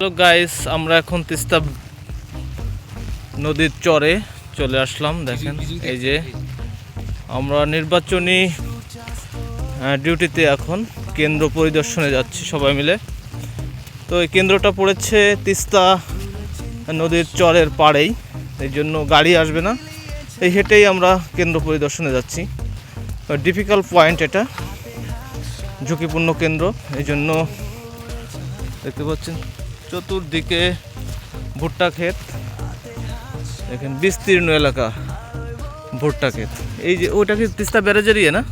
তো গাইস আমরা এখন তিস্তা নদীর চরে চলে আসলাম, দেখেন, এই যে আমরা নির্বাচনী ডিউটিতে এখন কেন্দ্র পরিদর্শনে যাচ্ছি সবাই মিলে। তো এই কেন্দ্রটা পড়েছে তিস্তা নদীর চরের পাড়েই, এই জন্য গাড়ি আসবে না। এই হেঁটেই আমরা কেন্দ্র পরিদর্শনে যাচ্ছি। ডিফিকাল্ট পয়েন্ট এটা, ঝুঁকিপূর্ণ কেন্দ্র, এই জন্য দেখতে পাচ্ছেন। চতুর্দিকে ভুট্টা ক্ষেত। দেখেন বিস্তীর্ণ এলাকা ভুট্টা ক্ষেত। এই যে ওইটা কি তিস্তা ব্যারেজের ইয়ে না?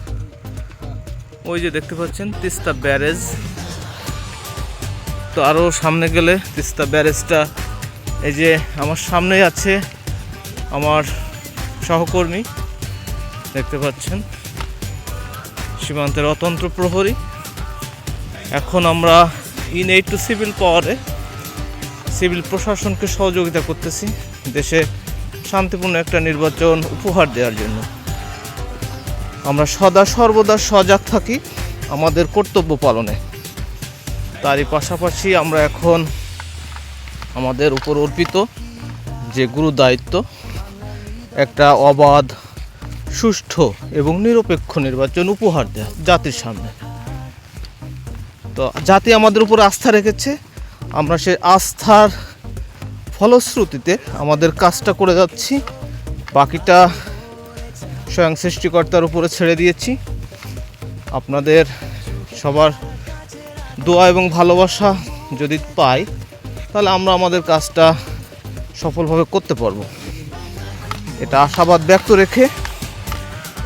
ওই যে দেখতে পাচ্ছেন তিস্তা ব্যারেজ। তো আরও সামনে গেলে তিস্তা ব্যারেজটা এই যে আমার সামনেই আছে আমার সহকর্মী। দেখতে পাচ্ছেন সীমান্তের অতন্ত্র প্রহরী। এখন আমরা ইন এইট টু সিভিল পাওয়ারে সিভিল প্রশাসনকে সহযোগিতা করতেছি দেশে শান্তিপূর্ণ একটা নির্বাচন উপহার দেওয়ার জন্য। আমরা সদা সর্বদা সজাগ থাকি আমাদের কর্তব্য পালনে। তারই পাশাপাশি আমরা এখন আমাদের উপর অর্পিত যে গুরু দায়িত্ব, একটা অবাধ, সুষ্ঠু এবং নিরপেক্ষ নির্বাচন উপহার দেয় জাতির সামনে। তো জাতি আমাদের উপর আস্থা রেখেছে। আমরা সে আস্থার ফলশ্রুতিতে আমাদের কাজটা করে যাচ্ছি। বাকিটা স্বয়ং সৃষ্টিকর্তার উপরে ছেড়ে দিয়েছি। আপনাদের সবার দোয়া এবং ভালোবাসা যদি পাই, তাহলে আমরা আমাদের কাজটা সফলভাবে করতে পারব। এটা আশাবাদ ব্যক্ত রেখে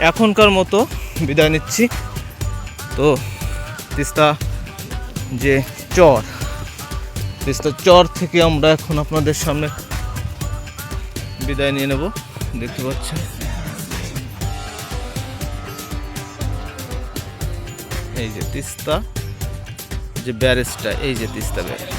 এখনকার মতো বিদায় নিচ্ছি। তো তিস্তা যে চর তিস্তা চর থেকে আমরা এখন আপনাদের সামনে বিদায় নিয়ে নেব। দেখতে পাচ্ছেন। এই যে তিস্তা, যে ব্যারেজটা এই যে তিস্তা ব্যারেজ